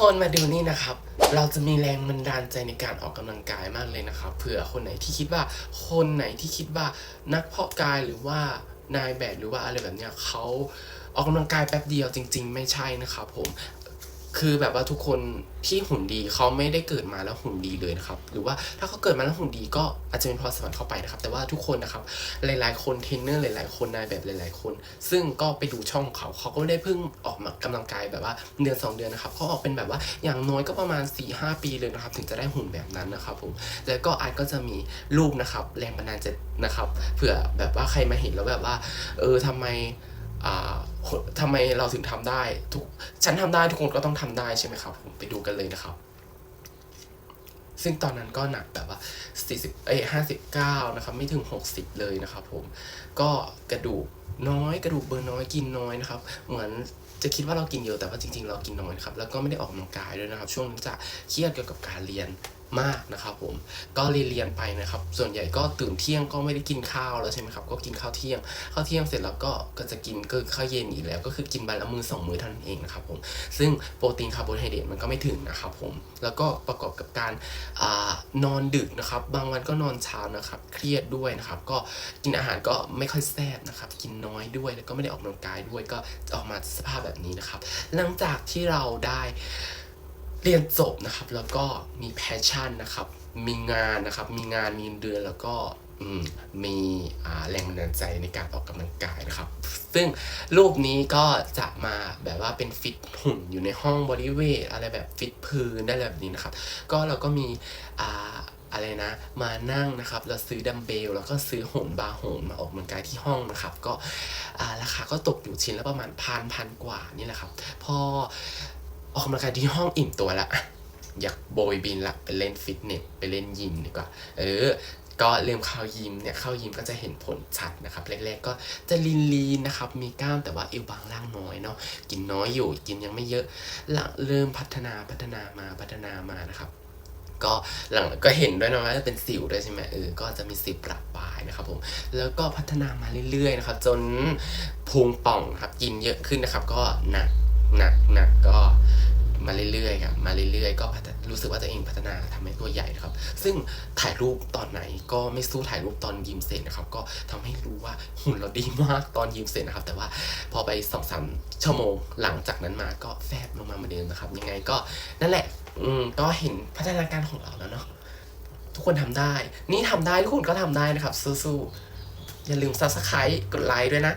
คนมาดูนี่นะครับ เราจะมีแรงบันดาลใจในการออกกำลังกายมากเลยนะครับเผื่อคนไหนที่คิดว่าคนไหนที่คิดว่านักเพาะกายหรือว่านายแบบหรือว่าอะไรแบบเนี้ยเขาออกกำลังกายแป๊บเดียวจริง ๆ ไม่ใช่นะครับผม คือแบบว่าทุกคนที่หุ่นดีเขาไม่ได้เกิดมาแล้วหุ่นดีเลยนะครับ หรือว่าถ้าเขาเกิดมาแล้วหุ่นดีก็อาจจะเป็นเพราะสวรรค์เข้าไปนะครับ แต่ว่าทุกคนนะครับ หลาย ๆ คนเทรนเนอร์หลาย ๆ คนนายแบบหลาย ๆ คน ซึ่งก็ไปดูช่องเขาเขาก็ไม่ได้เพิ่งออกมากำลังกายแบบว่าเดือนสองเดือนนะครับเขาออกเป็นแบบว่าอย่างน้อยก็ประมาณ4ีหปีเลยนะครับ ถึงจะได้หุ่นแบบนั้นนะครับผมแล้วก็อาจก็จะมีรูปนะครับ แรงบันดาลใจนะครับเผื่อแบบว่าใครมาเห็นแล้วแบบว่า เออทำไมอ่า ทำไมเราถึงทำได้ ทุกฉันทำได้ทุกคนก็ต้องทำได้ใช่ไหมครับ ผมไปดูกันเลยนะครับ ซึ่งตอนนั้นก็หนักแบบว่า40เอ้ย59 นะครับ ไม่ถึง 60 เลยนะครับ ผมก็กระดูกน้อยกระดูกเบอร์น้อยกินน้อยนะครับ เหมือนจะคิดว่าเรากินเยอะแต่ว่าจริงๆ เรากินน้อยครับแล้วก็ไม่ได้ออกกำลังกายด้วยนะครับ ช่วงนี้จะเครียดเกี่ยวกับการเรียน มากนะครับผมก็เรียนเรียนไปนะครับ ส่วนใหญ่ก็ตื่นเที่ยงก็ไม่ได้กินข้าวแล้วใช่ไหมครับก็กินข้าวเที่ยงข้าวเที่ยงเสร็จแล้วก็ก็จะกินก็ข้าวเย็นอีกแล้ว ก็คือกินวันละมือสองมื้อเท่านั้นเองนะครับผมซึ่งโปรตีนคาร์โบไฮเดรตมันก็ไม่ถึงนะครับผมแล้วก็ประกอบกับการอนอนดึกนะครับ บางวันก็นอนเช้านะครับเครียดด้วยนะครับ ก็กินอาหารก็ไม่ค่อยแซ่บนะครับ กินน้อยด้วยแล้วก็ไม่ได้ออกกำลังกายด้วยก็ออกมาสภาพแบบนี้นะครับ หลังจากที่เราได้ เรียนจบนะครับ แล้วก็มีแพชชั่นนะครับ มีงานนะครับ มีงานมีเดือนแล้วก็มีแรงบันดาลใจในการออกกำลังกายนะครับ ซึ่งรูปนี้ก็จะมาแบบว่าเป็นฟิตหุ่นอยู่ในห้องบริเวทอะไรแบบฟิตพื้นได้แบบนี้นะครับ ก็เราก็มีอะไรนะมานั่งนะครับแล้วซื้อดัมเบลแล้วก็ซื้อโหนบาร์โหนมาออกกำลังกายที่ห้องนะครับ ก็ราคาก็ตกอยู่ชิ้นละประมาณพันพันกว่านี่แหละครับ พอ ออกกำลังกายที่ห้องอิ่มตัวละอะอยากโบยบินละไปเล่นฟิตเนสไปเล่นยิมดีกว่า เออ ก็เริ่มเข้ายิมเนี่ยเข้ายิมก็จะเห็นผลชัดนะครับแรกๆก็จะลีนลีนๆนะครับ มีกล้ามแต่ว่าเอวบางล่างน้อยเนาะกินน้อยอยู่กินยังไม่เยอะหลังเริ่มพัฒนาพัฒนามาพัฒนามานะครับก็หลังก็เห็นด้วยนะว่าจะเป็นสิวด้วยใช่ไหมเออก็จะมีสิวประปายนะครับผมแล้วก็พัฒนามาเรื่อยๆนะครับ จนพุงป่องครับกินเยอะขึ้นนะครับ ก็หนักหนักหนักก็ มาเรื่อยๆครับมาเรื่อยๆ ก็รู้สึกว่าตัวเองพัฒนาทำให้ตัวใหญ่นะครับ ซึ่งถ่ายรูปตอนไหนก็ไม่สู้ถ่ายรูปตอนยิมเสร็จนะครับ ก็ทำให้รู้ว่าหุ่นเราดีมากตอนยิมเสร็จนะครับ แต่ว่าพอไปสองสามชั่วโมงหลังจากนั้นมาก็แฟบลงมาเหมือนเดิมนะครับ ยังไงก็นั่นแหละ อืมก็เห็นพัฒนาการของเราแล้วเนาะทุกคนทำได้ นี่ทำได้ทุกคนก็ทำได้นะครับสู้ๆอย่าลืม subscribe กดไลค์ด้วยนะ